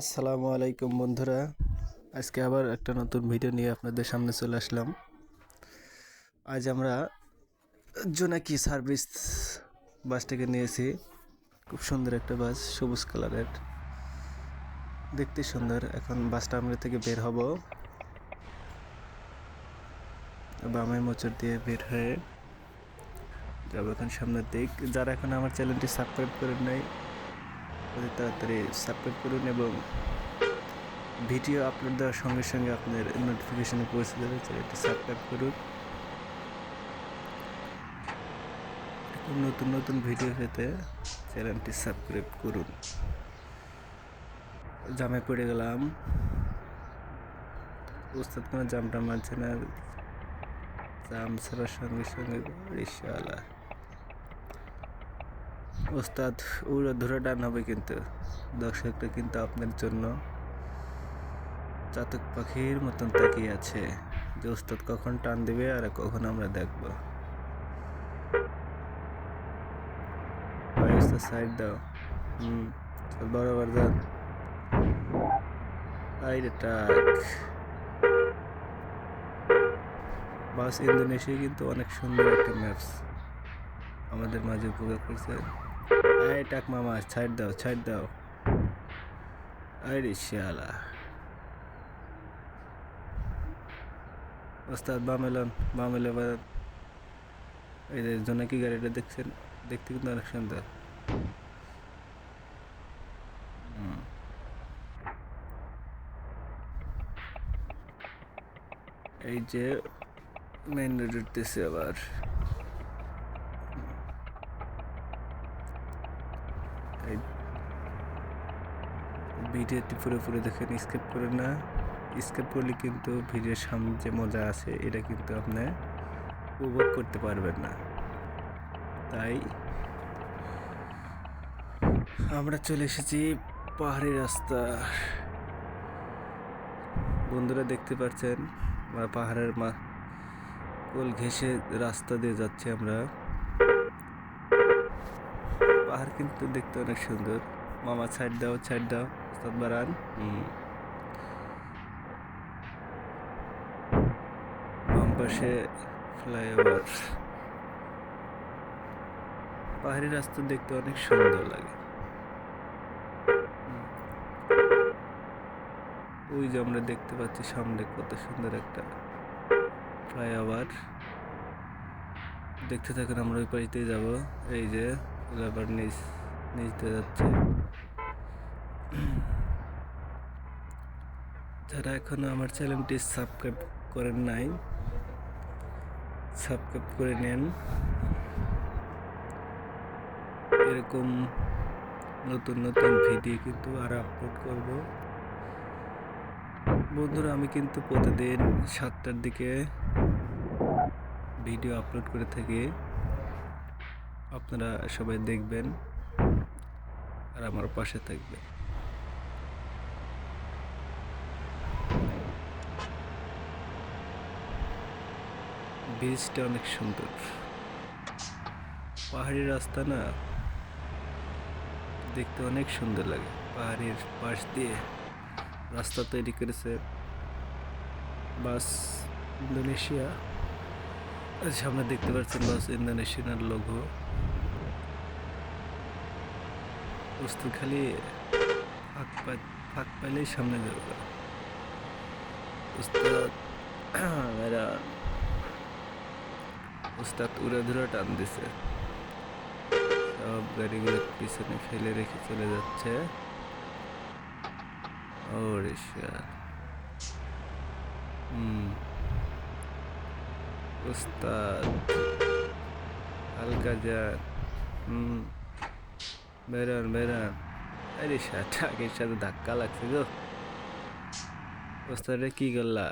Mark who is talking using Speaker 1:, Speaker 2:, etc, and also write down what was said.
Speaker 1: আসসালামু আলাইকুম বন্ধুরা। আজকে আবার একটা নতুন ভিডিও নিয়ে আপনাদের সামনে চলে আসলাম। আজ আমরা জোনাকি সার্ভিস বাসটাকে নিয়েছি। খুব সুন্দর একটা বাস সবুজ কালারের। দেখতে সুন্দর। এখন বাসটা আমরা থেকে বের হব। বামে মোচর দিয়ে বের হয়ে যাব এখন সামনের দিক। যারা এখন আমার চ্যানেলটি সাবস্ক্রাইব করেন নাই অতি তাড়াতাড়ি সাবস্ক্রাইব করুন এবং ভিডিও আপলোড দেওয়ার সঙ্গে সঙ্গে আপনার নোটিফিকেশনে পৌঁছে যাবে চ্যানেলটি সাবস্ক্রাইব করুন। নতুন নতুন ভিডিও পেতে চ্যানেলটি সাবস্ক্রাইব করুন। জামে পড়ে গেলাম। উস্তাদ কোনো জামটা মানছে না। জাম ছাড়ার সঙ্গে সঙ্গে রিক্সাওয়ালা ওস্তাদ, উড়ে ধরে ডান হবে কিন্তু। দর্শকটা কিন্তু আপনার জন্য চাতক পাখির মতন তাকিয়ে আছে যে ওস্তাদ কখন টান দিবে আর কখন আমরা দেখব। সাইড দাও। হুম বরাবর যান বাস ইন্দোনেশিয়া কিন্তু অনেক সুন্দর একটা ম্যাপস আমাদের মাঝে উপভোগ করছে। এই টাক মামা, ছাড় দাও ছাড় দাও। আরে শিয়ালা। ওস্তাদ বামেলন, বামেলে এই যে জোনাকি গাড়িটা দেখছেন? দেখতে কিন্তু অনেক সুন্দর। এই যে মেন রোড উঠতেছে আবার। ভিডিওটি পুরোপুরি দেখেন স্কেপ করে না। স্কেপ করলে কিন্তু ভিডিওর সামনে যে মজা আছে, এটা কিন্তু আপনি উপভোগ করতে পারবেন না। তাই আমরা চলে এসেছি পাহাড়ি রাস্তা। বন্ধুরা দেখতে পাচ্ছেন, আমরা পাহাড়ের মা কোল ঘেঁষে রাস্তা দিয়ে যাচ্ছি আমরা। পাহাড় কিন্তু দেখতে অনেক সুন্দর। মামা ছাইড দাও ছাইড দাও ওস্তাদ বারান বাম পাশে ফ্লাইওভার। পাহাড়ি রাস্তা দেখতে অনেক সুন্দর লাগে। ওই যে আমরা দেখতে পাচ্ছি সামনে কত সুন্দর একটা ফ্লাইওভার। দেখতে থাকেন আমরা ওই পাশ দিয়ে যাব। এই যে আবার নিচ নিচ যাচ্ছে যারা এখনও আমার চ্যানেলটি সাবস্ক্রাইব করেন নাই সাবস্ক্রাইব করে নেন। এরকম নতুন নতুন ভিডিও কিন্তু আর আপলোড করব। বন্ধুরা, আমি কিন্তু প্রতিদিন সাতটার দিকে ভিডিও আপলোড করে থাকি। আপনারা সবাই দেখবেন আর আমার পাশে থাকবেন। ব্রিজটা অনেক সুন্দর। পাহাড়ি রাস্তা না দেখতে অনেক সুন্দর লাগে। পাহাড়ের পাশ দিয়ে রাস্তা তৈরি করেছে বাস ইন্দোনেশিয়া। সামনে দেখতে পাচ্ছেন বাস ইন্দোনেশিয়ার লোগো বস্তু খালি ফাঁক পা- ফাঁক পাইলেই সামনে যাবে। উস্তাদ মেরা উস্তাদ উড়ে ধরে টান দিছে। সব গাড়িগুলো পিছনে ফেলে রেখে চলে যাচ্ছে। উস্তাদ হালকা যান। হুম। বেরান বেরান। আরে সাথে সাথে ধাক্কা লাগছে গো। ওস্তাদে কি করলা?